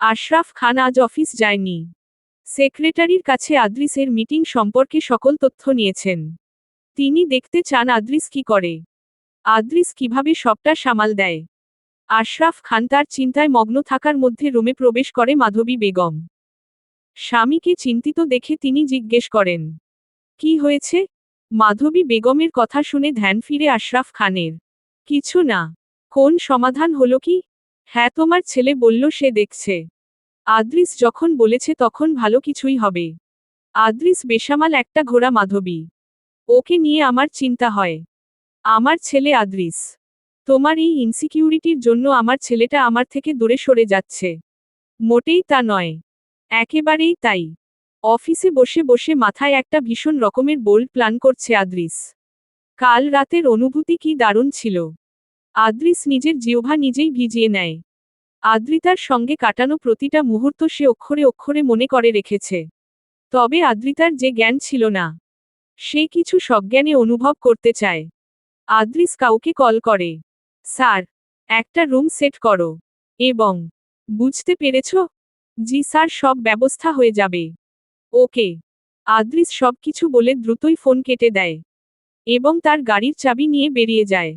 আশরাফ খান আজ অফিস যায়নি। সেক্রেটারির কাছে আদ্রিসের মিটিং সম্পর্কে সকল তথ্য নিয়েছেন। তিনি দেখতে চান আদ্রিস কি করে। আদ্রিস কীভাবে সবটা সামাল দেয়। আশরাফ খান তার চিন্তায় মগ্ন থাকার মধ্যে রুমে প্রবেশ করে মাধবী বেগম। স্বামীকে চিন্তিত দেখে তিনি জিজ্ঞেস করেন, কি হয়েছে? মাধবী বেগমের কথা শুনে ধ্যান ফিরে আশরাফ খানের, কিছু না। কোন সমাধান হলো কি? হ্যাঁ তোমার ছেলে বলল, সে দেখছে। আদ্রিস যখন বলেছে, তখন ভালো কিছুই হবে। আদ্রিস বেসামাল একটা ঘোড়া মাধবী। ওকে নিয়ে আমার চিন্তা হয়। আমার ছেলে আদ্রিস। তোমার এই ইনসিকিউরিটির জন্য আমার ছেলেটা আমার থেকে দূরে সরে যাচ্ছে। মোটেই তা নয়। একেবারেই তাই। অফিসে বসে বসে মাথায় একটা ভীষণ রকমের বোল্ড প্ল্যান করছে আদ্রিস। কাল রাতের অনুভূতি কি দারুণ ছিল। আদ্রিস নিজের জিহ্বা নিজেই ভিজিয়ে নেয়। আদ্রিতার সঙ্গে কাটানো প্রতিটা মুহূর্ত সে অক্ষরে অক্ষরে মনে করে রেখেছে। তবে আদ্রিতার যে জ্ঞান ছিল না, সে কিছু সজ্ঞানে অনুভব করতে চায়। আদ্রিস কাউকে কল করে, স্যার, একটা রুম সেট করো। এবং, বুঝতে পেরেছ? জি স্যার, সব ব্যবস্থা হয়ে যাবে। ওকে। আদ্রিস সবকিছু বলে দ্রুতই ফোন কেটে দেয় এবং তার গাড়ির চাবি নিয়ে বেরিয়ে যায়।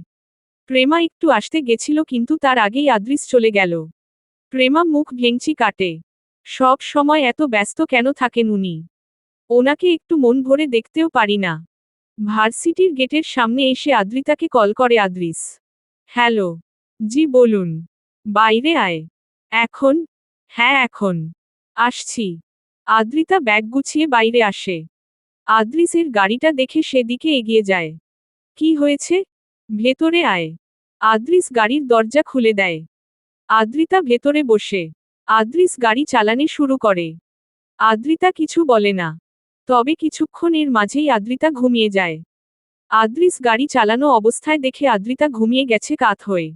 প্রেমা একটু আসতে গেছিল কিন্তু তার আগেই আদ্রিস চলে গেল। প্রেমা মুখ ভেঙচি কাটে। সব সময় এত ব্যস্ত কেন থাকেন উনি? ওনাকে একটু মন ভরে দেখতেও পারি না। ভার্সিটির গেটের সামনে এসে আদ্রিতাকে কল করে আদ্রিস। হ্যালো। জি, বলুন। বাইরে আয়। এখন? হ্যাঁ এখন। আসছি। আদ্রিতা ব্যাগ গুছিয়ে বাইরে আসে। আদ্রিসের গাড়িটা দেখে সেদিকে এগিয়ে যায়। কি হয়েছে? ভেতরে আয়। আদ্রিস গাড়ির দরজা খুলে দেয়। আদ্রিতা ভেতরে বসে। আদ্রিস গাড়ি চালানে শুরু করে। আদ্রিতা কিছু বলে না। তবে কিছুক্ষণের মাঝেই আদ্রিতা ঘুমিয়ে যায়। আদ্রিস গাড়ি চালানো অবস্থায় দেখে আদ্রিতা ঘুমিয়ে গেছে কাত হয়ে।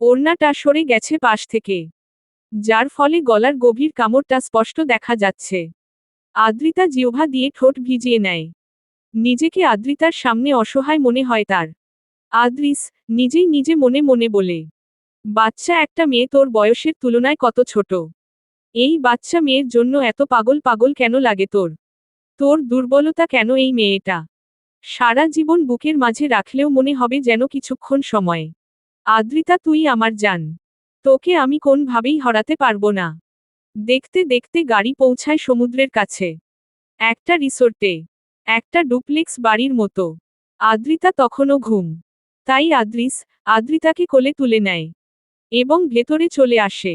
ওড়নাটা সরে গেছে পাশ থেকে। যার ফলে গলার গভীর কামড়টা স্পষ্ট দেখা যাচ্ছে। আদ্রিতা জিহ্বা দিয়ে ঠোঁট ভিজিয়ে নেয়। নিজেকে আদ্রিতার সামনে অসহায় মনে হয় তার। আদ্রিস, নিজেই নিজে মনে মনে বলে, বাচ্চা একটা মেয়ে তোর বয়সের তুলনায় কত ছোট? এই বাচ্চা মেয়ের জন্য এত পাগল পাগল কেন লাগে তোর? তোর দুর্বলতা কেন এই মেয়েটা? সারা জীবন বুকের মাঝে রাখলেও মনে হবে যেন কিছুক্ষণ সময়। আদ্রিতা, তুই আমার জান। তোকে আমি কোনভাবেই হরাতে পারব না। দেখতে দেখতে গাড়ি পৌঁছায় সমুদ্রের কাছে। একটা রিসোর্টে। একটা ডুপ্লেক্স বাড়ির মতো। আদ্রিতা তখনও ঘুম। তাই আদ্রিস, আদ্রিতাকে কোলে তুলে নেয় এবং ভেতরে চলে আসে।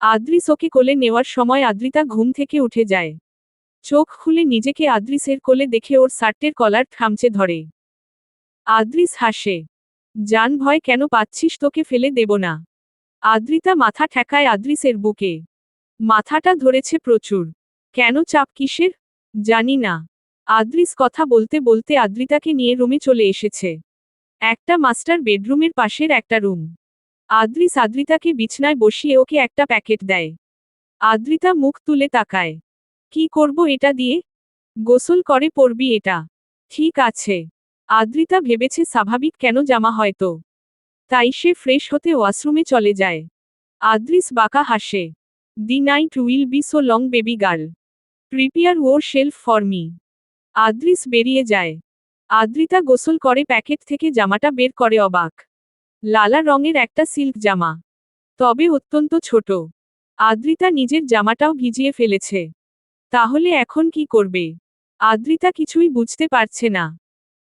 আদ্রিস ওকে কোলে নেওয়ার সময় আদ্রিতা ঘুম থেকে উঠে যায়। চোখ খুলে নিজেকে আদ্রিসের কোলে দেখে ওর শার্টের কলার খামচে ধরে। আদ্রিস হাসে, জান ভয় কেন পাচ্ছিস তোকে ফেলে দেব না? আদ্রিতা মাথা ঠেকায় আদ্রিসের বুকে। মাথাটা ধরেছে প্রচুর। কেন চাপ কিসের? জানি না। আদ্রিস কথা বলতে বলতে আদ্রিতাকে নিয়ে রুমে চলে এসেছে। একটা মাস্টার বেডরুমের পাশের একটা রুম। আদ্রিস আদ্রিতাকে বিছনায় বসিয়ে ওকে একটা প্যাকেট দেয়। আদ্রিতা মুখ তুলে তাকায়। কি করব এটা দিয়ে? গোসল করে পড়বি এটা। ঠিক আছে আদ্রিতা ভেবেছে স্বাভাবিক কেন জামা হয়তো। তাই সে ফ্রেশ হতে ওয়াশরুমে চলে যায়। আদ্রিস বাঁকা হাসে। The night will be so long, baby girl. Prepare yourself for me Adris বেরিয়ে যায়। আদ্রিতা গোসল করে প্যাকেট থেকে জামাটা বের করে অবাক। লালা রঙের একটা সিল্ক জামা। তবে অত্যন্ত ছোট। আদ্রিতা নিজের জামাটাও ভিজিয়ে ফেলেছে। তাহলে এখন কি করবে? আদ্রিতা কিছুই বুঝতে পারছে না।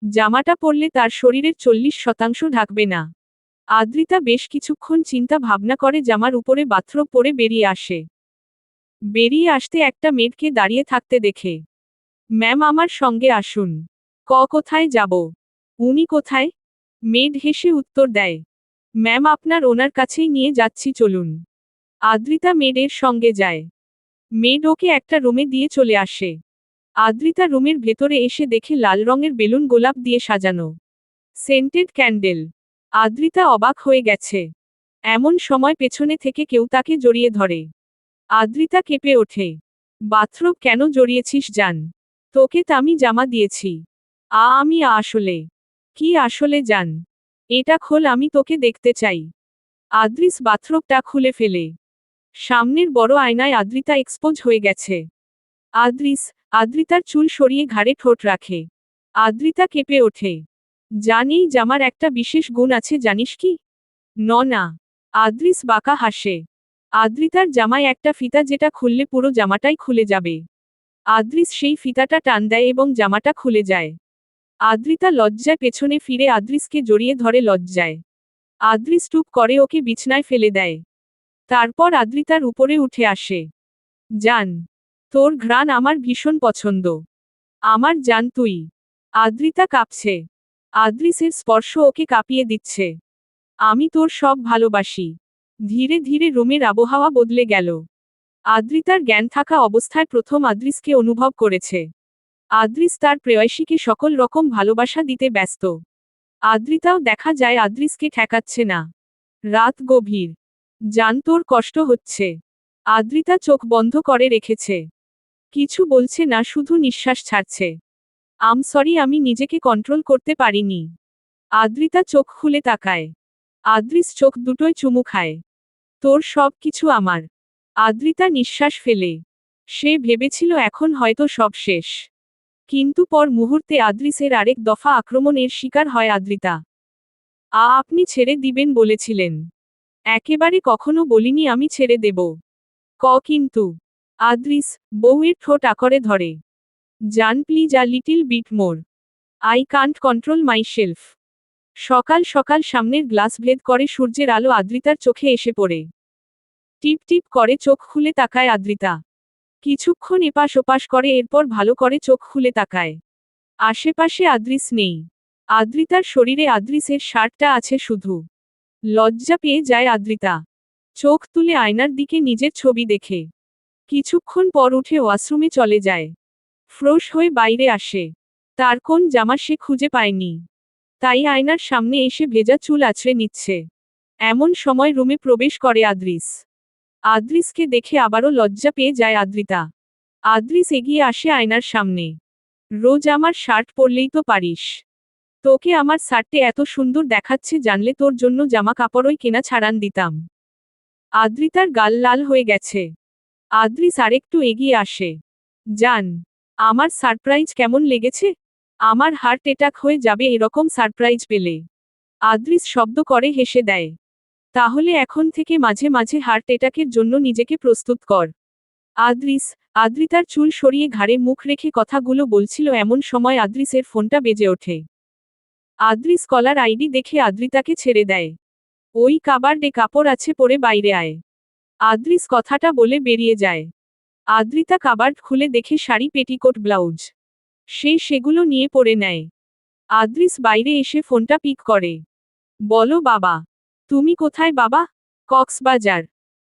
জামাটা পরলে তার শরীরের চল্লিশ শতাংশ ঢাকবে না। আদ্রিতা বেশ কিছুক্ষণ চিন্তা ভাবনা করে জামার উপরে বাথরোব পরে বেরিয়ে আসে। বেরিয়ে আসতে একটা মেয়েকে দাঁড়িয়ে থাকতে দেখে। ম্যাম, আমার সঙ্গে আসুন। ক কোথায় যাব? উনি কোথায়? মেড হেসে উত্তর দেয়। ম্যাম আপনার ওনার কাছেই নিয়ে যাচ্ছি, চলুন। আদ্রিতা মেডের সঙ্গে যায়। মেড ওকে একটা রুমে দিয়ে চলে আসে। আদ্রিতা রুমের ভেতরে এসে দেখে লাল রঙের বেলুন গোলাপ দিয়ে সাজানো। Scented candle. আদ্রিতা অবাক হয়ে গেছে। এমন সময় পেছনে থেকে কেউ তাকে জড়িয়ে ধরে। আদ্রিতা কেঁপে ওঠে। বাথরুম কেন জড়িয়েছিস, জান? তোকে তামি জামা দিয়েছি। আ আমি আসলে। কি আসলে, জান? এটা খোল, আমি তোকে দেখতে চাই। আদ্রিস বাথরুমটা খুলে ফেলে। সামনের বড় আয়নায় আদ্রিতা এক্সপোজ হয়ে গেছে। আদ্রিস, আদ্রিতার চুল সরিয়ে ঘাড়ে ঠোঁট রাখে। আদ্রিতা কেঁপে ওঠে। জানেই জামার একটা বিশেষ গুণ আছে, জানিস কি? ন, না। আদ্রিস বাঁকা হাসে। আদ্রিতার জামায় একটা ফিতা যেটা খুললে পুরো জামাটাই খুলে যাবে। আদ্রিস সেই ফিতাটা টান দেয় এবং জামাটা খুলে যায়। আদ্রিতা লজ্জায় পেছনে ফিরে আদ্রিসকে জড়িয়ে ধরে লজ্জায়। আদ্রিস টুপ করে ওকে বিছনায় ফেলে দেয়। তারপর আদ্রিতার উপরে উঠে আসে। জান, তোর ঘ্রাণ আমার ভীষণ পছন্দ। আমার জান তুই। আদ্রিতা কাঁপছে। আদ্রিসের স্পর্শ ওকে কাঁপিয়ে দিচ্ছে। আমি তোর সব ভালোবাসি। ধীরে ধীরে রুমের আবহাওয়া বদলে গেল। আদ্রিতার জ্ঞান থাকা অবস্থায় প্রথম আদ্রিসকে অনুভব করেছে। আদ্রিস তার প্রেয়সীকে সকল রকম ভালোবাসা দিতে ব্যস্ত। আদ্রিতাও দেখা যায় আদ্রিসকে ঠেকাচ্ছে না। রাত গভীর। জান তোর কষ্ট হচ্ছে। আদ্রিতা চোখ বন্ধ করে রেখেছে। কিছু বলছে না, শুধু নিঃশ্বাস ছাড়ছে। আম সরি, আমি নিজেকে কন্ট্রোল করতে পারিনি। আদ্রিতা চোখ খুলে তাকায়। আদ্রিস চোখ দুটোই চুমু খায়। তোর সব কিছু আমার। আদ্রিতা নিঃশ্বাস ফেলে। সে ভেবেছিল এখন হয়তো সব শেষ। কিন্তু পর মুহূর্তে আদ্রিসের আরেক দফা আক্রমণের শিকার হয় আদ্রিতা। আ, আপনি ছেড়ে দিবেন বলেছিলেন। একেবারে কখনো বলিনি আমি ছেড়ে দেব। ক, কিন্তু আদ্রিস বউয়ের ঠোঁট আকরে ধরে। জান please a little bit more. I can't control myself সকাল সকাল সামনের গ্লাস ভেদ করে সূর্যের আলো আদ্রিতার চোখে এসে পড়ে। টিপ টিপ করে চোখ খুলে তাকায় আদ্রিতা। কিছুক্ষণ এপাশ ওপাশ করে, এরপর ভালো করে চোখ খুলে তাকায়। আশেপাশে আদ্রিস নেই। আদ্রিতার শরীরে আদ্রিসের শার্টটা আছে শুধু। লজ্জা পেয়ে যায় আদ্রিতা। চোখ তুলে আয়নার দিকে নিজের ছবি দেখে। কিছুক্ষণ পর উঠে ওয়াশরুমে চলে যায়। ফ্রোশ হয়ে বাইরে আসে। তার কোন জামা সে খুঁজে পায়নি। তাই আয়নার সামনে এসে ভেজা চুল আছড়ে নিচ্ছে। এমন সময় রুমে প্রবেশ করে আদ্রিস। আদ্রিসকে দেখে আবারও লজ্জা পেয়ে যায় আদ্রিতা। আদ্রিস এগিয়ে আসে আয়নার সামনে। রোজ আমার শার্ট পরলেই তো পারিস। তোকে আমার শার্টে এত সুন্দর দেখাচ্ছে জানলে তোর জন্য জামা কাপড়ই কেনা ছাড়ান দিতাম আদ্রিতার গাল লাল হয়ে গেছে। আদ্রিস আরেকটু এগিয়ে আসে। জান, আমার সারপ্রাইজ কেমন লেগেছে? আমার হার্ট অ্যাটাক হয়ে যাবে এরকম সারপ্রাইজ পেলে আদ্রিস শব্দ করে হেসে দেয়। তাহলে এখন থেকে মাঝে মাঝে হার্ট অ্যাটাকের জন্য নিজেকে প্রস্তুত কর। আদ্রিস আদ্রিতার চুল সরিয়ে ঘাড়ে মুখ রেখে কথাগুলো বলছিল এমন সময় আদ্রিসের ফোনটা বেজে ওঠে। আদ্রিস কলার আইডি দেখে আদ্রিতাকে ছেড়ে দেয়। ওই কাবার্ডে কাপড় আছে পরে বাইরে আয়। আদ্রিস কথাটা বলে বেরিয়ে যায়। আদ্রিতা কাবার্ড খুলে দেখে শাড়ি, পেটিকোট, ব্লাউজ, সে সেগুলো নিয়ে পরে নেয়। আদ্রিস বাইরে এসে ফোনটা পিক করে। বলো বাবা। তুমি কোথায় বাবা? কক্সবাজার।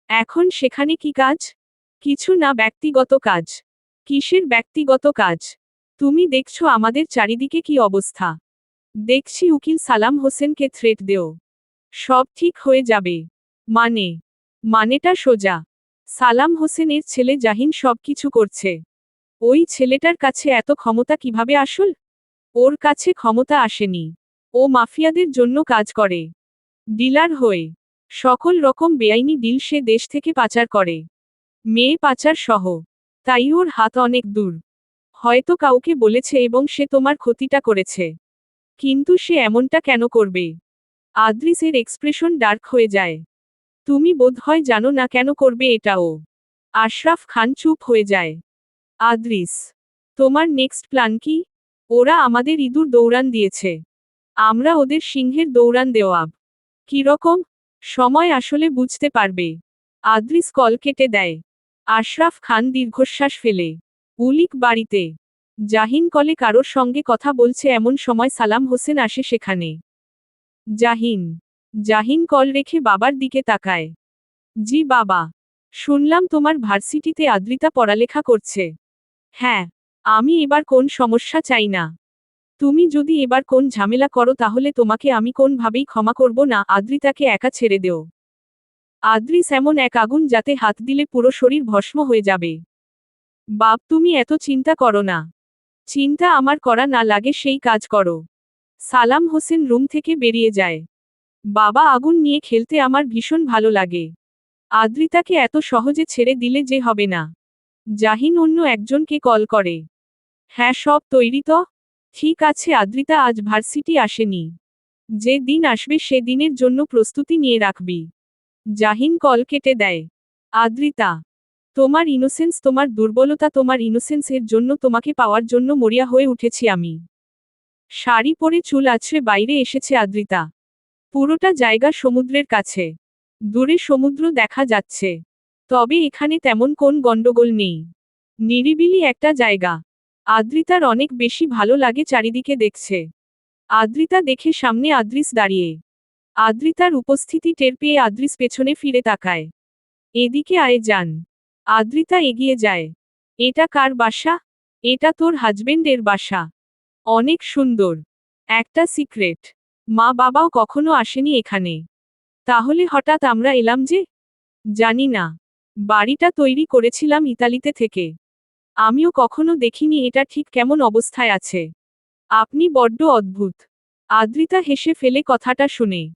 এখন সেখানে কি কাজ? কিছু না, ব্যক্তিগত কাজ। কিসের ব্যক্তিগত কাজ? তুমি দেখছ আমাদের চারিদিকে কি অবস্থা। দেখছি উকিল সালাম হোসেনকে থ্রেট দেও। সব ঠিক হয়ে যাবে। মানে? মানেটা সোজা। সালাম হোসেনের ছেলে জাহিন সব কিছু করছে। ওই ছেলেটার কাছে এত ক্ষমতা কীভাবে আসল? ওর কাছে ক্ষমতা আসেনি। ও মাফিয়াদের জন্য কাজ করে। ডিলার হয়ে সকল রকম বেআইনি ডিল সে দেশ থেকে পাচার করে। মেয়ে পাচার সহ। তাই ওর হাত অনেক দূর। হয়তো কাউকে বলেছে এবং সে তোমার ক্ষতিটা করেছে। কিন্তু সে এমনটা কেন করবে? আদ্রিসের এক্সপ্রেশন ডার্ক হয়ে যায়। তুমি বোধহয় জানো না কেন করবে এটাও আশরাফ খান চুপ হয়ে যায়। আদ্রিস, তোমার নেক্সট প্ল্যান কি? ওরা আমাদের ইঁদুর দৌড়ান দিয়েছে। আমরা ওদের সিংহের দৌড়ান দেওয়াব। কীরকম? সময় আসলে বুঝতে পারবে। আদ্রিস কল কেটে দেয়। আশরাফ খান দীর্ঘশ্বাস ফেলে। উলিক বাড়িতে। জাহিন কলে কারোর সঙ্গে কথা বলছে এমন সময় সালাম হোসেন আসে সেখানে। জাহিন। জাহিন কল রেখে বাবার দিকে তাকায়। জি বাবা। শুনলাম তোমার ভার্সিটিতে আদ্রিতা পড়ালেখা করছে। হ্যাঁ আমি এবার কোন সমস্যা চাই না। তুমি যদি এবার কোন ঝামেলা করো তাহলে তোমাকে আমি কোনভাবেই ক্ষমা করব না আদ্রিতাকে একা ছেড়ে দেও। আদ্রিস এমন এক আগুন যাতে হাত দিলে পুরো শরীর ভস্ম হয়ে যাবে। বাপ, তুমি এত চিন্তা করো না। চিন্তা আমার করা না লাগে, সেই কাজ করো। সালাম হোসেন রুম থেকে বেরিয়ে যায়। বাবা আগুন নিয়ে খেলতে আমার ভীষণ ভালো লাগে। আদ্রিতাকে এত সহজে ছেড়ে দিলে যে হবে না। জাহিন অন্য একজনকে কল করে। হ্যাঁ সব তৈরি তো? ঠিক আছে, আদ্রিতা, আজ ভার্সিটি আসেনি। যে দিন আসবে, সে দিনের জন্য প্রস্তুতি নিয়ে রাখবি। জাহিন কল কেটে দেয়। আদ্রিতা, তোমার ইনোসেন্স তোমার দুর্বলতা, তোমার ইনোসেন্স এর জন্য তোমাকে পাওয়ার জন্য মরিয়া হয়ে উঠেছি আমি। শাড়ি পরে চুল আছড়ে বাইরে এসেছে আদ্রিতা। পুরোটা জায়গা সমুদ্রের কাছে। দূরে সমুদ্র দেখা যাচ্ছে। তবে এখানে তেমন কোন গণ্ডগোল নেই। নিরিবিলি একটা জায়গা। আদ্রিতার অনেক বেশি ভালো লাগে চারিদিকে দেখছে। আদ্রিতা দেখে সামনে আদ্রিস দাঁড়িয়ে। আদ্রিতার উপস্থিতি টের পেয়ে আদ্রিস পেছনে ফিরে তাকায়। এদিকে আয়ে যান আদ্রিতা এগিয়ে যায়। এটা কার বাসা? এটা তোর হাজবেন্ডের বাসা। অনেক সুন্দর। একটা সিক্রেট। মা বাবাও কখনো আসেনি এখানে। তাহলে হঠাৎ আমরা এলাম যে? জানি না। বাড়িটা তৈরি করেছিলাম ইতালিতে থেকে। আমিও কখনো দেখিনি এটা ঠিক কেমন অবস্থায় আছে। আপনি বড্ড অদ্ভুত। আদ্রিতা হেসে ফেলে কথাটা শুনে।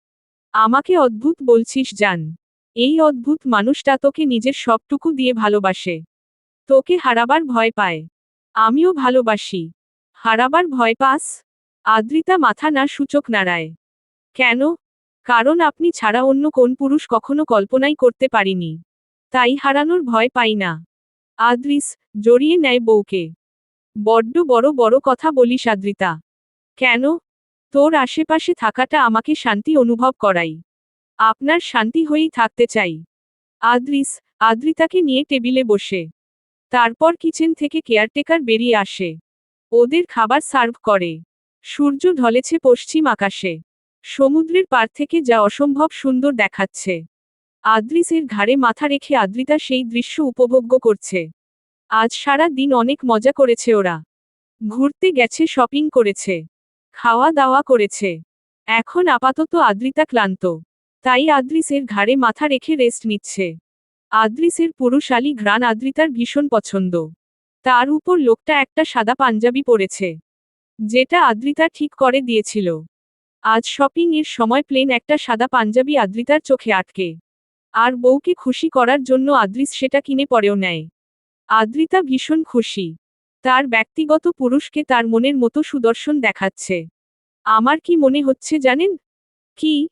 আমাকে অদ্ভুত বলছিস, জান। এই অদ্ভুত মানুষটা তোকে নিজের সবটুকু দিয়ে ভালোবাসে। তোকে হারাবার ভয় পায়। আমিও ভালোবাসি। হারাবার ভয় পাস? আদ্রিতা মাথা না সূচক নাড়ায়। কেন? কারণ আপনি ছাড়া অন্য কোন পুরুষ কখনো কল্পনাই করতে পারিনি। তাই হারানোর ভয় পাই না। আদ্রিস, জড়িয়ে নেয় বউকে। বড্ড বড় বড় কথা বলিস আদ্রিতা। কেন? তোর আশেপাশে থাকাটা আমাকে শান্তি অনুভব করাই। আপনার শান্তি হয়েই থাকতে চাই। আদ্রিস, আদ্রিতাকে নিয়ে টেবিলে বসে। তারপর কিচেন থেকে কেয়ারটেকার বেরিয়ে আসে। ওদের খাবার সার্ভ করে। সূর্য ঢলেছে পশ্চিম আকাশে। সমুদ্রের পার থেকে যা অসম্ভব সুন্দর দেখাচ্ছে। আদ্রিসের ঘাড়ে মাথা রেখে আদ্রিতা সেই দৃশ্য উপভোগ্য করছে। আজ সারা দিন অনেক মজা করেছে ওরা। ঘুরতে গেছে, শপিং করেছে খাওয়া দাওয়া করেছে। এখন আপাতত আদ্রিতা ক্লান্ত। তাই আদ্রিসের ঘাড়ে মাথা রেখে রেস্ট নিচ্ছে। আদ্রিসের পুরুষালী ঘ্রাণ আদ্রিতার ভীষণ পছন্দ। তার উপর লোকটা একটা সাদা পাঞ্জাবি পরেছে, যেটা আদ্রিতা ঠিক করে দিয়েছিল। আজ শপিং এর সময় প্লেন একটা সাদা পাঞ্জাবি আদ্রিতার চোখে আটকে। আর বউকে খুশি করার জন্য আদ্রিস সেটা কিনে পরেও নেয়। আদ্রিতা ভীষণ খুশি। তার ব্যক্তিগত পুরুষকে তার মনের মতো সুদর্শন দেখাচ্ছে। আমার কি মনে হচ্ছে জানেন? কি?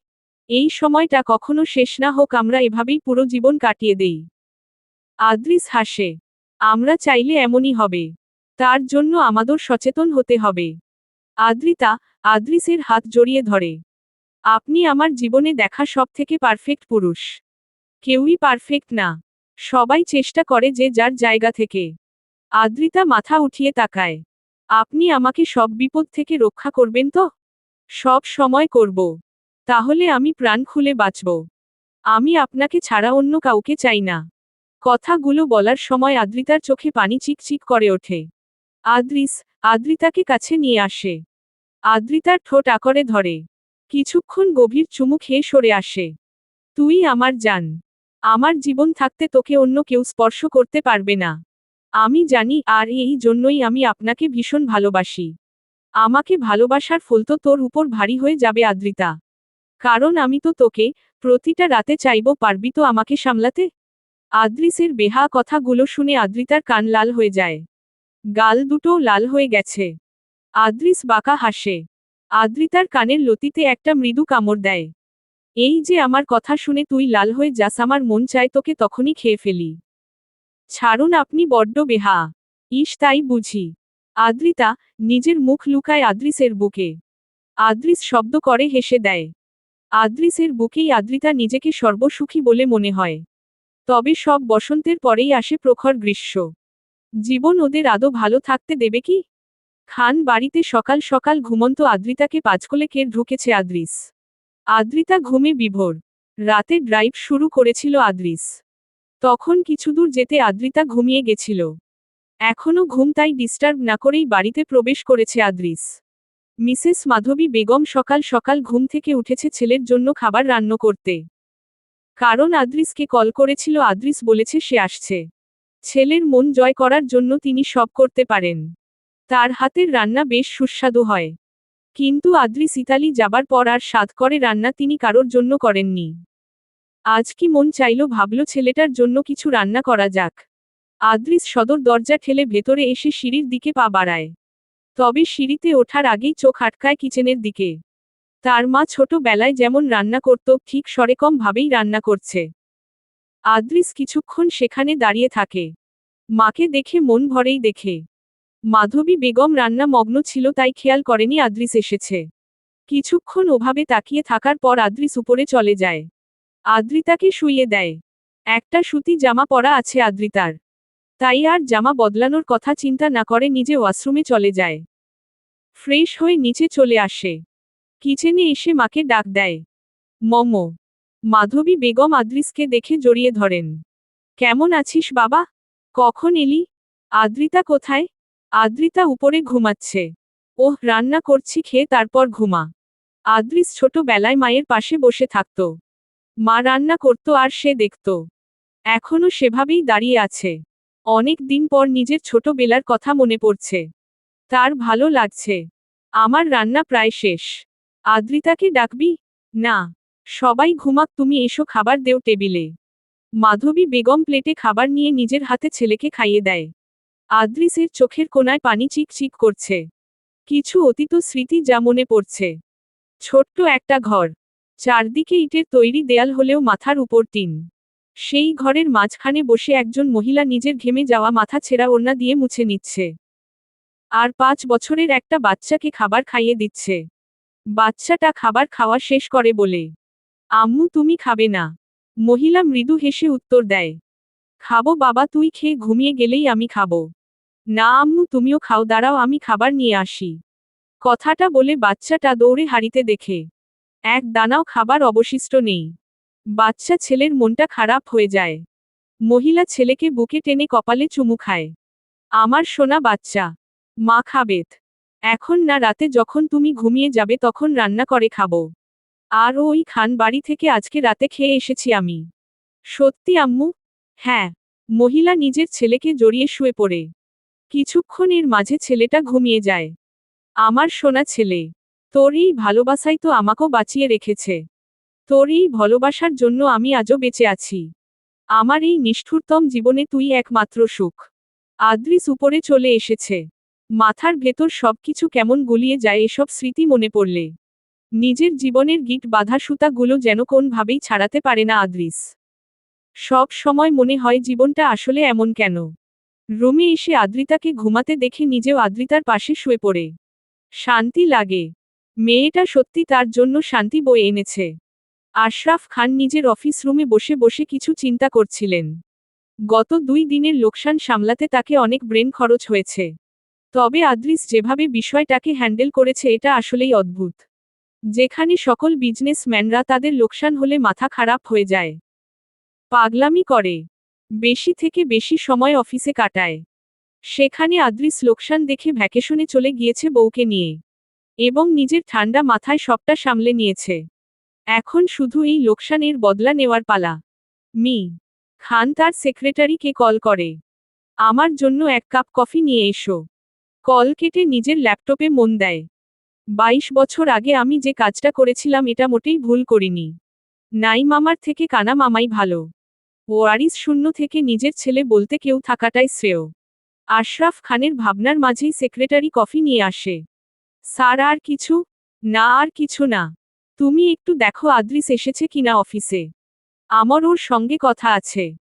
এই সময়টা কখনো শেষ না হোক আমরা এভাবেই পুরো জীবন কাটিয়ে দেই। আদ্রিস হাসে। আমরা চাইলে এমনই হবে। তার জন্য আমাদের সচেতন হতে হবে। আদ্রিতা, আদ্রিসের হাত জড়িয়ে ধরে। আপনি আমার জীবনে দেখা সব থেকে পারফেক্ট পুরুষ। কেউই পারফেক্ট না। সবাই চেষ্টা করে যে যার জায়গা থেকে। আদ্রিতা মাথা উঠিয়ে তাকায়। আপনি আমাকে সব বিপদ থেকে রক্ষা করবেন তো? সব সময় করব। তাহলে আমি প্রাণ খুলে বাঁচব। আমি আপনাকে ছাড়া অন্য কাউকে চাই না। কথাগুলো বলার সময় আদ্রিতার চোখে পানি চিকচিক করে ওঠে। আদ্রিস, আদ্রিতাকে কাছে নিয়ে আসে। আদ্রিতার ঠোঁট আকরে ধরে। কিছুক্ষণ গভীর চুমু খেয়ে সরে আসে। তুই আমার জান। আমার জীবন থাকতে তোকে অন্য কেউ স্পর্শ করতে পারবে না। আমি জানি আর এই জন্যই আমি আপনাকে ভীষণ ভালোবাসি। আমাকে ভালোবাসার ফল তো তোর উপর ভারী হয়ে যাবে আদ্রিতা। কারণ আমি তো তোকে প্রতিটা রাতে চাইব পারবি তো আমাকে সামলাতে? আদ্রিসের বেহা কথাগুলো শুনে আদ্রিতার কান লাল হয়ে যায়। গাল দুটো লাল হয়ে গেছে। আদ্রিস বাঁকা হাসে। আদ্রিতার কানের লতিতে একটা মৃদু কামড় দেয়। এই যে আমার কথা শুনে তুই লাল হয়ে যাস, আমার মন চায় তোকে তখনই খেয়ে ফেলি। ছাড়ুন, আপনি বড্ড বেহা। ইস, তাই বুঝি। আদ্রিতা নিজের মুখ লুকায় আদ্রিসের বুকে। আদ্রিস শব্দ করে হেসে দেয়। আদ্রিসের বুকেই আদ্রিতা নিজেকে সর্বসুখী বলে মনে হয়। তবে সব বসন্তের পরেই আসে প্রখর গ্রীষ্ম। জীবন ওদের আদৌ ভালো থাকতে দেবে কি? খান বাড়িতে সকাল সকাল ঘুমন্ত আদ্রিতাকে পাঁচকলে কের ঢুকেছে আদ্রিস। আদ্রিতা ঘুমে বিভোর। রাতে ড্রাইভ শুরু করেছিল আদ্রিস। তখন কিছুদূর যেতে আদ্রিতা ঘুমিয়ে গেছিল। এখনও ঘুম তাই ডিস্টার্ব না করেই বাড়িতে প্রবেশ করেছে আদ্রিস। মিসেস মাধবী বেগম সকাল সকাল ঘুম থেকে উঠেছে ছেলের জন্য খাবার রান্না করতে। কারণ আদ্রিসকে কল করেছিল, আদ্রিস বলেছে সে আসছে। ছেলের মন জয় করার জন্য তিনি সব করতে পারেন। তার হাতের রান্না বেশ সুস্বাদু হয়। কিন্তু আদ্রিস ইতালি যাবার পর আর স্বাদ করে রান্না তিনি কারোর জন্য করেননি। আজ কি মন চাইল ভাবল ছেলেটার জন্য কিছু রান্না করা যাক। আদ্রিস সদর দরজা ঠেলে ভেতরে এসে সিঁড়ির দিকে পা বাড়ায়। তবে সিঁড়িতে ওঠার আগেই চোখ আটকায় কিচেনের দিকে। তার মা ছোট বেলায় যেমন রান্না করত, ঠিক সরেকম ভাবেই রান্না করছে। আদ্রিস কিছুক্ষণ সেখানে দাঁড়িয়ে থাকে। মাকে দেখে মন ভরেই দেখে। মাধবী বেগম রান্না মগ্ন ছিল, তাই খেয়াল করেনি আদ্রিস এসেছে। কিছুক্ষণ ওভাবে তাকিয়ে থাকার পর আদ্রিস উপরে চলে যায়। আদ্রিতাকে শুইয়ে দেয়। একটা সুতি জামা পরা আছে আদ্রিতার তাই আর জামা বদলানোর কথা চিন্তা না করে নিজে ওয়াশরুমে চলে যায়। ফ্রেশ হয়ে নিচে চলে আসে। কিচেনে এসে মাকে ডাক দেয়। মম, মাধবী বেগম আদ্রিসকে দেখে জড়িয়ে ধরেন। কেমন আছিস বাবা? কখন এলি? আদ্রিতা কোথায়? আদ্রিতা উপরে ঘুমাচ্ছে। ওহ, রান্না করছি, খেয়ে তারপর ঘুমা। আদ্রিস ছোটবেলায় মায়ের পাশে বসে থাকত। মা রান্না করত আর সে দেখত। এখনও সেভাবেই দাঁড়িয়ে আছে। অনেক দিন পর নিজের ছোটবেলার কথা মনে পড়ছে। তার ভালো লাগছে। আমার রান্না প্রায় শেষ। আদ্রিতাকে ডাকবি? না। সবাই ঘুমাক, তুমি এসো, খাবার দেও টেবিলে। মাধবী বেগম প্লেটে খাবার নিয়ে নিজের হাতে ছেলেকে খাইয়ে দেয়। আদ্রিসের চোখের কোনায় পানি চিক চিক করছে। কিছু অতীত স্মৃতি যা মনে পড়ছে। ছোট্ট একটা ঘর। চারদিকে ইটের তৈরি দেয়াল হলেও মাথার উপর টিন। সেই ঘরের মাঝখানে বসে একজন মহিলা নিজের ঘেমে যাওয়া মাথা ছেঁড়া ওড়না দিয়ে মুছে নিচ্ছে। আর পাঁচ বছরের একটা বাচ্চাকে খাবার খাইয়ে দিচ্ছে। বাচ্চাটা খাবার খাওয়া শেষ করে বলে, আম্মু, তুমি খাবে না। মহিলা মৃদু হেসে উত্তর দেয়, খাব বাবা, তুই খেয়ে ঘুমিয়ে গেলেই আমি খাব। না, আম্মু, তুমিও খাও, দাঁড়াও, আমি খাবার নিয়ে আসি। কথাটা বলে বাচ্চাটা দৌড়ে হারিতে দেখে। এক দানাও খাবার অবশিষ্ট নেই। বাচ্চা ছেলের মনটা খারাপ হয়ে যায়। মহিলা ছেলেকে বুকে টেনে কপালে চুমু খায়। আমার সোনা বাচ্চা, মা খাবেত এখন না, রাতে যখন তুমি ঘুমিয়ে যাবে তখন রান্না করে খাব। আর ওই খান বাড়ি থেকে আজকে রাতে খেয়ে এসেছি আমি। সত্যি, আম্মু? হ্যাঁ। মহিলা নিজের ছেলেকে জড়িয়ে শুয়ে পড়ে। কিছুক্ষণের মাঝে ছেলেটা ঘুমিয়ে যায়। আমার সোনা ছেলে, তোর এই ভালোবাসাই তো আমাকেও বাঁচিয়ে রেখেছে। তোর এই ভালোবাসার জন্য আমি আজও বেঁচে আছি। আমার এই নিষ্ঠুরতম জীবনে তুই একমাত্র সুখ। আদ্রিস উপরে চলে এসেছে। মাথার ভেতর সবকিছু কেমন গুলিয়ে যায় এসব স্মৃতি মনে পড়লে। নিজের জীবনের গিট বাঁধা সুতাগুলো যেন কোনভাবেই ছাড়াতে পারে না আদ্রিস। সব সময় মনে হয় জীবনটা আসলে এমন কেন? রুমে এসে আদ্রিতাকে ঘুমাতে দেখে নিজেও আদ্রিতার পাশে শুয়ে পড়ে। শান্তি লাগে। মেয়েটা সত্যি তার জন্য শান্তি বয়ে এনেছে। আশরাফ খান নিজের অফিস রুমে বসে বসে কিছু চিন্তা করছিলেন। গত দুই দিনের লোকসান সামলাতে তাকে অনেক ব্রেন খরচ হয়েছে। তবে আদ্রিস যেভাবে বিষয়টাকে হ্যান্ডেল করেছে এটা আসলেই অদ্ভুত। যেখানে সকল বিজনেসম্যানরা তাদের লোকসান হলে মাথা খারাপ হয়ে যায়। পাগলামি করে। বেশি থেকে বেশি সময় অফিসে কাটায়। সেখানে আদ্রিস লোকসান দেখে ভ্যাকেশনে চলে গিয়েছে বউকে নিয়ে। এবং নিজের ঠান্ডা মাথায় সবটা সামলে নিয়েছে। এখন শুধু এই লোকসানের বদলা নেওয়ার পালা। মি, খান তার সেক্রেটারিকে কল করে। আমার জন্য এক কাপ কফি নিয়ে এসো। কল কেটে নিজের ল্যাপটপে মন দেয়। বাইশ বছর আগে আমি যে কাজটা করেছিলাম এটা মোটেই ভুল করিনি। নাই মামার থেকে কানা মামাই ভালো। ওয়ারিস শূন্য থেকে নিজের ছেলে বলতে কেউ থাকাটাই শ্রেয়। আশরাফ খানের ভাবনার মাঝেই সেক্রেটারি কফি নিয়ে আসে। স্যার, আর কিছু? না, আর কিছু না। তুমি একটু দেখো আদ্রিস এসেছে কিনা অফিসে। আমার ওর সঙ্গে কথা আছে।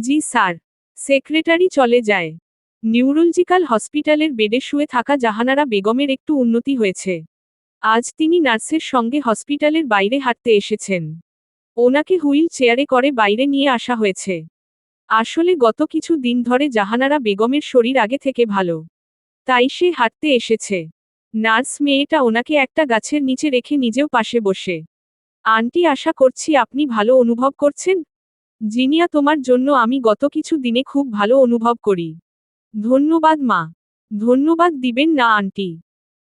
জি, স্যার। সেক্রেটারি চলে যায়। নিউরোলজিক্যাল হসপিটালের বেডে শুয়ে থাকা জাহানারা বেগমের একটু উন্নতি হয়েছে। আজ তিনি নার্সের সঙ্গে হসপিটালের বাইরে হাঁটতে এসেছেন। ওনাকে হুইল চেয়ারে করে বাইরে নিয়ে আসা হয়েছে। আসলে গত কিছু দিন ধরে জাহানারা বেগমের শরীর আগে থেকে ভালো। তাই সে হাঁটতে এসেছে। নার্স মেয়েটা ওনাকে একটা গাছের নিচে রেখে নিজেও পাশে বসে। আন্টি, আশা করছি আপনি ভালো অনুভব করছেন। জিনিয়া, তোমার জন্য আমি গত কিছু দিনে খুব ভালো অনুভব করি। ধন্যবাদ, মা। ধন্যবাদ দিবেন না, আন্টি।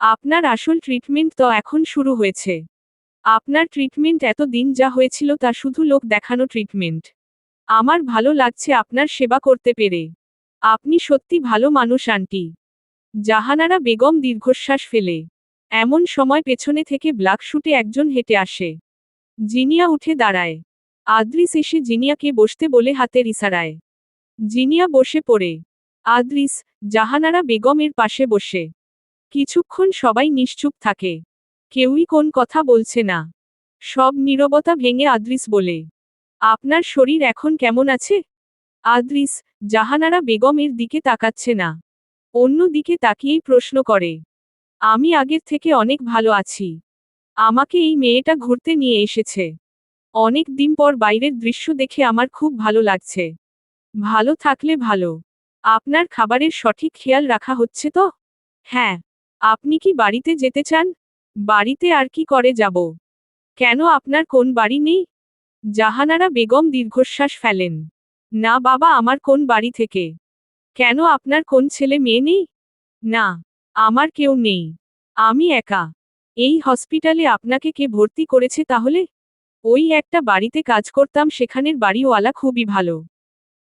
আপনার আসল ট্রিটমেন্ট তো এখন শুরু হয়েছে। আপনার ট্রিটমেন্ট এত দিন যা হয়েছিল তা শুধু লোক দেখানো ট্রিটমেন্ট আমার ভালো লাগছে আপনার সেবা করতে পেরে। আপনি সত্যি ভালো মানুষ, আন্টি। জাহানারা বেগম দীর্ঘশ্বাস ফেলে। এমন সময় পেছনে থেকে ব্ল্যাক শুটে একজন হেঁটে আসে। জিনিয়া উঠে দাঁড়ায়। আদ্রিস এসে জিনিয়াকে বসতে বলে হাতের ইশারায়। জিনিয়া বসে পড়ে। আদ্রিস, জাহানারা বেগমের পাশে বসে। কিছুক্ষণ সবাই নিশ্চুপ থাকে। কেউই কোন কথা বলছে না। সব নীরবতা ভেঙে আদ্রিস বলে, আপনার শরীর এখন কেমন আছে? আদ্রিস, জাহানারা বেগমের দিকে তাকাচ্ছে না। অন্য দিকে তাকিয়েই প্রশ্ন করে, আমি আগের থেকে অনেক ভালো আছি। আমাকে এই মেয়েটা ঘুরতে নিয়ে এসেছে। অনেক দিন পর বাইরের দৃশ্য দেখে আমার খুব ভালো লাগছে। ভালো থাকলে ভালো। আপনার খাবারের সঠিক খেয়াল রাখা হচ্ছে তো? হ্যাঁ। আপনি কি বাড়িতে যেতে চান? বাড়িতে আর কি করে যাব? কেন আপনার কোন বাড়ি নেই? জাহানারা বেগম দীর্ঘশ্বাস ফেলেন। না বাবা, আমার কোন বাড়ি থেকে? কেন আপনার কোন ছেলে মেয়ে নেই? না, আমার কেউ নেই। আমি একা। এই হসপিটালে আপনাকে কে ভর্তি করেছে তাহলে? ওই একটা বাড়িতে কাজ করতাম, সেখানের বাড়িওয়ালা খুবই ভালো।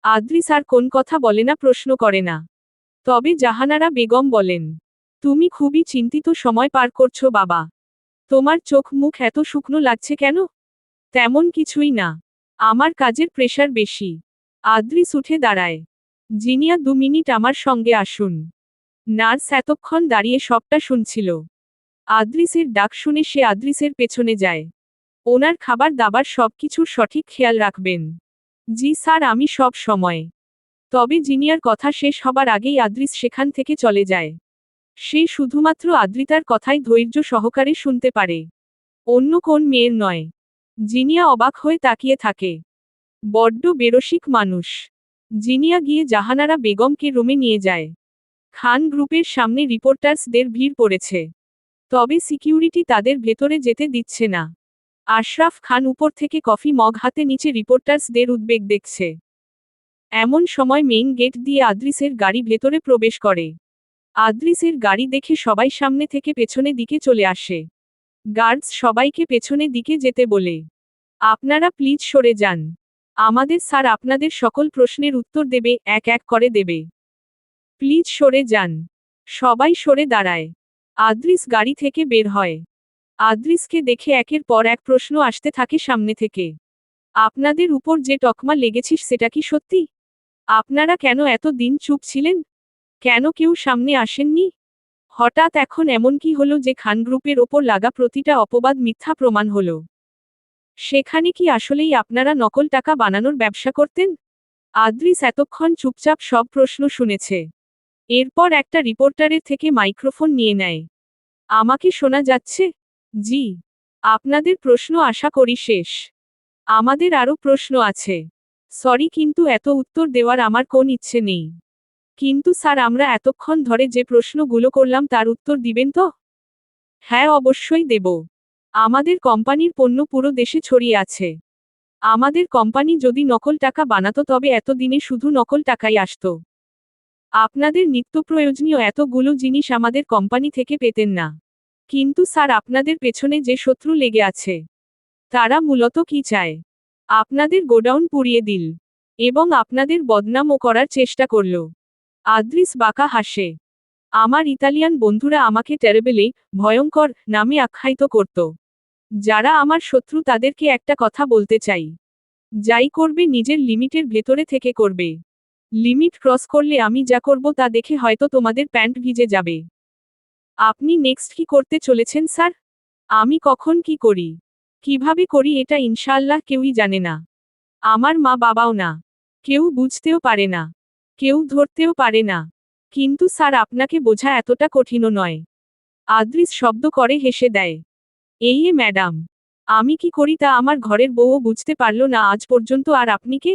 আদ্রিস আর কোন কথা বলে না, প্রশ্ন করে না। তবে জাহানারা বেগম বলেন তুমি খুবই চিন্তিত সময় পার করছ, বাবা। তোমার চোখ মুখ এত শুকনো লাগছে কেন? তেমন কিছুই না। আমার কাজের প্রেশার বেশি। আদ্রিস উঠে দাঁড়ায়। জিনিয়া দু মিনিট আমার সঙ্গে আসুন। নার্স এতক্ষণ দাঁড়িয়ে সবটা শুনছিল। আদ্রিসের ডাক শুনে সে আদ্রিসের পেছনে যায়। ওনার খাবার দাবার সবকিছুর সঠিক খেয়াল রাখবেন। জি স্যার, আমি সব সময়। তবে জিনিয়ার কথা শেষ হবার আগেই আদ্রিস সেখান থেকে চলে যায়। সে শুধুমাত্র আদ্রিতার কথাই ধৈর্য সহকারে শুনতে পারে। অন্য কোন মেয়ের নয়। জিনিয়া অবাক হয়ে তাকিয়ে থাকে। বড্ড বেরসিক মানুষ। জিনিয়া গিয়ে জাহানারা বেগমকে রুমে নিয়ে যায়। খান গ্রুপের সামনে রিপোর্টার্সদের ভিড় পড়েছে। তবে সিকিউরিটি তাদের ভেতরে যেতে দিচ্ছে না। আশরাফ খান উপর থেকে কফি মগ হাতে নিচে রিপোর্টার্সদের উদ্বেগ দেখছে। এমন সময় মেইন গেট দিয়ে আদ্রিসের গাড়ি ভেতরে প্রবেশ করে। আদ্রিসের গাড়ি দেখে সবাই সামনে থেকে পেছনে দিকে চলে আসে। গার্ডস সবাইকে পেছনে দিকে যেতে বলে, আপনারা প্লিজ সরে যান। আমাদের স্যার আপনাদের সকল প্রশ্নের উত্তর দেবে, এক এক করে দেবে। প্লিজ সরে যান। সবাই সরে দাঁড়ায়। আদ্রিস গাড়ি থেকে বের হয়। আদ্রিসকে দেখে একের পর এক প্রশ্ন আসতে থাকে সামনে থেকে, আপনাদের উপর যে টকমা লেগেছিস সেটা কি সত্যি? আপনারা কেন এত দিন চুপ ছিলেন? কেন কেউ সামনে আসেননি? হঠাৎ এখন এমন কি হলো যে খান গ্রুপের ওপর লাগা প্রতিটা অপবাদ মিথ্যা প্রমাণ হল? সেখানে কি আসলেই আপনারা নকল টাকা বানানোর ব্যবসা করতেন? আদ্রিস এতক্ষণ চুপচাপ সব প্রশ্ন শুনেছে। এরপর একটা রিপোর্টারের থেকে মাইক্রোফোন নিয়ে নেয়। আমাকে শোনা যাচ্ছে, জি, আপনাদের প্রশ্ন আশা করি শেষ। আমাদের আরও প্রশ্ন আছে। সরি, কিন্তু এত উত্তর দেওয়ার আমার কোন ইচ্ছে নেই। কিন্তু স্যার, আমরা এতক্ষণ ধরে যে প্রশ্নগুলো করলাম তার উত্তর দিবেন তো? হ্যাঁ অবশ্যই দেব। আমাদের কোম্পানির পণ্য পুরো দেশে ছড়িয়ে আছে। আমাদের কোম্পানি যদি নকল টাকা বানাতো তবে এতদিনে শুধু নকল টাকাই আসত। আপনাদের নিত্য প্রয়োজনীয় এতগুলো জিনিস আমাদের কোম্পানি থেকে পেতেন না। কিন্তু স্যার, আপনাদের পেছনে যে শত্রু লেগে আছে, তারা মূলত কি চায়? আপনাদের গোডাউন পুড়িয়ে দিল এবং আপনাদের বদনামও করার চেষ্টা করল। আদ্রিস বাঁকা হাসে। আমার ইতালিয়ান বন্ধুরা আমাকে টেরেবেলে ভয়ঙ্কর নামে আখ্যায়িত করত। যারা আমার শত্রু তাদেরকে একটা কথা বলতে চাই। যাই করবে নিজের লিমিটের ভেতরে থেকে করবে। লিমিট ক্রস করলে আমি যা করব তা দেখে হয়তো তোমাদের প্যান্ট ভিজে যাবে। আপনি নেক্সট কি করতে চলেছেন, স্যার? আমি কখন কি করি? কীভাবে করি এটা ইনশাল্লাহ কেউই জানে না। আমার মা বাবাও না। কেউ বুঝতেও পারে না। কেউ ধরতেও পারে না। কিন্তু স্যার, আপনাকে বোঝা এতটা কঠিনও নয়। আদ্রিস শব্দ করে হেসে দেয়। এই এ, ম্যাডাম, আমি কি করি তা আমার ঘরের বউও বুঝতে পারল না আজ পর্যন্ত, আর আপনি কে?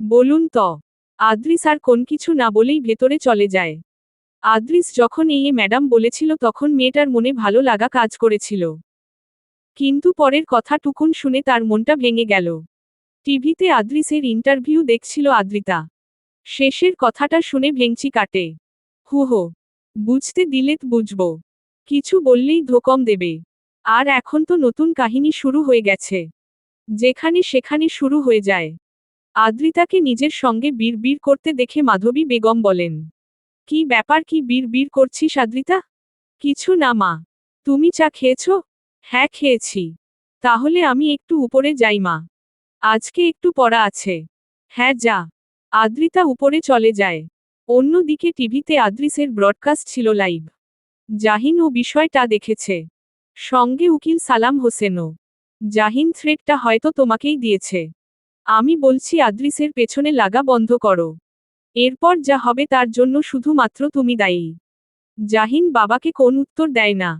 বলুন তো। আদ্রিস আর কোন কিছু না বলেই ভেতরে চলে যায়। আদ্রিস যখন এই ম্যাডাম বলেছিল, তখন মেয়েটার মনে ভালো লাগা কাজ করেছিল। কিন্তু পরের কথা টুকুন শুনে তার মনটা ভেঙে গেল। টিভিতে আদ্রিসের ইন্টারভিউ দেখছিল আদ্রিতা। শেষের কথাটা শুনে ভেঙচি কাটে। হুহো, বুঝতে দিলে বুঝব। কিছু বললেই ধোকম দেবে। আর এখন তো নতুন কাহিনী শুরু হয়ে গেছে। যেখানে সেখানে শুরু হয়ে যায়। আদ্রিতাকে নিজের সঙ্গে বীর করতে দেখে মাধবী বেগম বলেন, কি ব্যাপার কি বীর বীর করছিস আদ্রিতা? কিছু না মা। তুমি চা খেয়েছ? হ্যাঁ খেয়েছি। তাহলে আমি একটু উপরে যাই মা। আজকে একটু পড়া আছে। হ্যাঁ যা। আদ্রিতা উপরে চলে যায়। অন্যদিকে টিভিতে আদ্রিসের ব্রডকাস্ট ছিল লাইভ। জাহিন ও বিষয়টা দেখেছে। সঙ্গে উকিল সালাম হোসেনও। জাহিন থ্রেডটা হয়তো তোমাকেই দিয়েছে। আমি বলছি আদ্রিসের পেছনে লাগা বন্ধ করো। এরপর যা হবে তার জন্য শুধুমাত্র তুমি দায়ী। জাহিন বাবাকে কোন উত্তর দেয় না।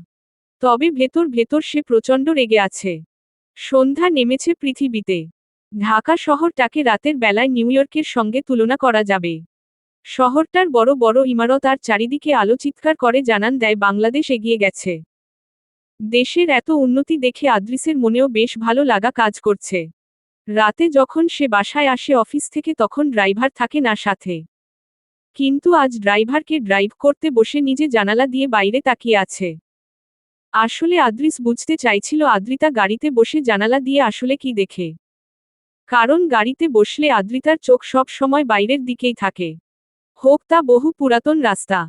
তবে ভেতর ভেতর সে প্রচণ্ড রেগে আছে। সন্ধ্যা নেমেছে পৃথিবীতে। ঢাকা শহরটাকে রাতের বেলায় নিউ ইয়র্কের সঙ্গে তুলনা করা যাবে। শহরটার বড় বড় ইমারত আর চারিদিকে আলো চিৎকার করে জানান দেয় বাংলাদেশ এগিয়ে গেছে। দেশের এত উন্নতি দেখে আদ্রিসের মনেও বেশ ভালো লাগা কাজ করছে। রাতে যখন সে বাসায় আসে অফিস থেকে তখন ড্রাইভার থাকে না সাথে। কিন্তু আজ ড্রাইভারকে ড্রাইভ করতে বসে নিজে জানালা দিয়ে বাইরে তাকিয়ে আছে। আসলে আদ্রিস বুঝতে চাইছিল আদ্রিতা গাড়িতে বসে জানালা দিয়ে আসলে কি দেখে। কারণ গাড়িতে বসলে আদ্রিতার চোখ সব সময় বাইরের দিকেই থাকে। হোক তা বহু পুরাতন রাস্তা।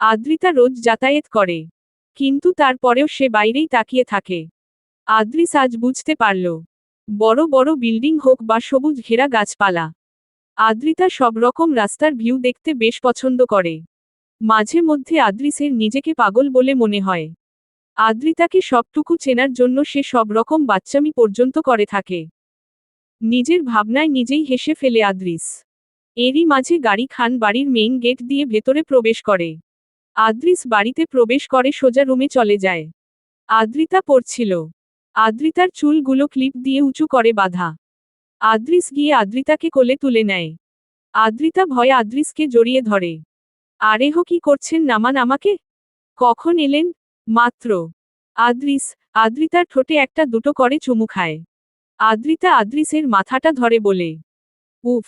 আদ্রিতা রোজ যাতায়াত করে। কিন্তু তারপরেও সে বাইরেই তাকিয়ে থাকে। আদ্রিস আজ বুঝতে পারল। বড় বড় বিল্ডিং হোক বা সবুজ ঘেরা গাছপালা। আদ্রিতা সব রকম রাস্তার ভিউ দেখতে বেশ পছন্দ করে। মাঝে মধ্যে আদ্রিসের নিজেকে পাগল বলে মনে হয়। আদ্রিতাকে সবটুকু চেনার জন্য সে সব রকম বাচ্চামি পর্যন্ত করে থাকে। নিজের ভাবনায় নিজেই হেসে ফেলে আদ্রিস। এরই মাঝে গাড়ি খান বাড়ির মেইন গেট দিয়ে ভেতরে প্রবেশ করে। আদ্রিস বাড়িতে প্রবেশ করে সোজা রুমে চলে যায়। আদ্রিতা পড়ছিল। আদ্রিতার চুলগুলো ক্লিপ দিয়ে উঁচু করে বাঁধা। আদ্রিস গিয়ে আদ্রিতাকে কোলে তুলে নেয়। আদ্রিতা ভয়ে আদ্রিসকে জড়িয়ে ধরে। আরেহ, কি করছেন নামান আমাকে? কখন এলেন? মাত্র। আদ্রিস, আদ্রিতার ঠোঁটে একটা দুটো করে চুমু খায়। আদ্রিতা আদ্রিসের মাথাটা ধরে বলে, উফ,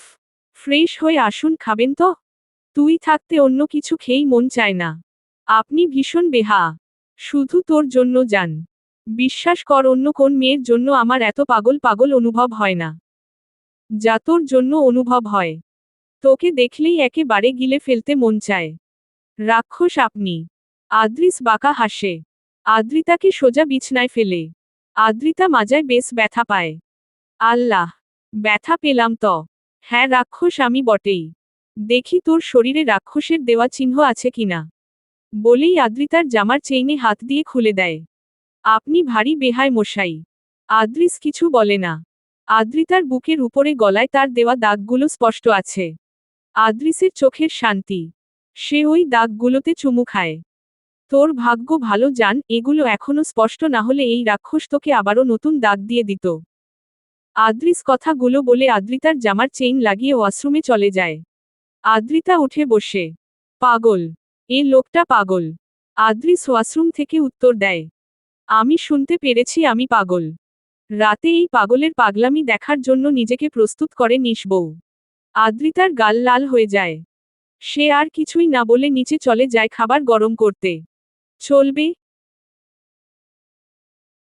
ফ্রেশ হয়ে আসুন, খাবেন তো? তুই থাকতে অন্য কিছু খেয়েই মন চায় না। আপনি ভীষণ বেহা। শুধু তোর জন্য যান। বিশ্বাস কর, অন্য কোন মেয়ের জন্য আমার এত পাগল পাগল অনুভব হয় না। যা তোর জন্য অনুভব হয়। তোকে দেখলেই একেবারে গিলে ফেলতে মন চায়। রাক্ষস আপনি। আদ্রিস বাঁকা হাসে। আদ্রিতাকে সোজা বিছনায় ফেলে। আদ্রিতা মাজায় বেশ ব্যথা পায়। আল্লাহ, ব্যথা পেলাম তো। হ্যাঁ রাক্ষস আমি বটেই। দেখি তোর শরীরে রাক্ষসের দেওয়া চিহ্ন আছে কিনা। বলেই আদ্রিতার জামার চেইনে হাত দিয়ে খুলে দেয়। আপনি ভারী বেহায় মশাই। আদ্রিস কিছু বলে না। আদ্রিতার বুকের উপরে গলায় তার দেওয়া দাগগুলো স্পষ্ট আছে। আদ্রিসের চোখের শান্তি। সে ওই দাগগুলোতে চুমু খায়। তোর ভাগ্য ভালো, জান, এগুলো এখনও স্পষ্ট না হলে এই রাক্ষস তোকে আবারও নতুন দাগ দিয়ে দিত। আদ্রিস কথাগুলো বলে আদ্রিতার জামার চেইন লাগিয়ে ওয়াশরুমে চলে যায়। আদ্রিতা উঠে বসে। পাগল। এ লোকটা পাগল। আদ্রিস ওয়াশরুম থেকে উত্তর দেয়। আমি শুনতে পেরেছি আমি পাগল। রাতে এই পাগলের পাগলামি দেখার জন্য নিজেকে প্রস্তুত করে নিসবউ আদ্রিতার গাল লাল হয়ে যায়। সে আর কিছুই না বলে নিচে চলে যায় খাবার গরম করতে। छोलबी।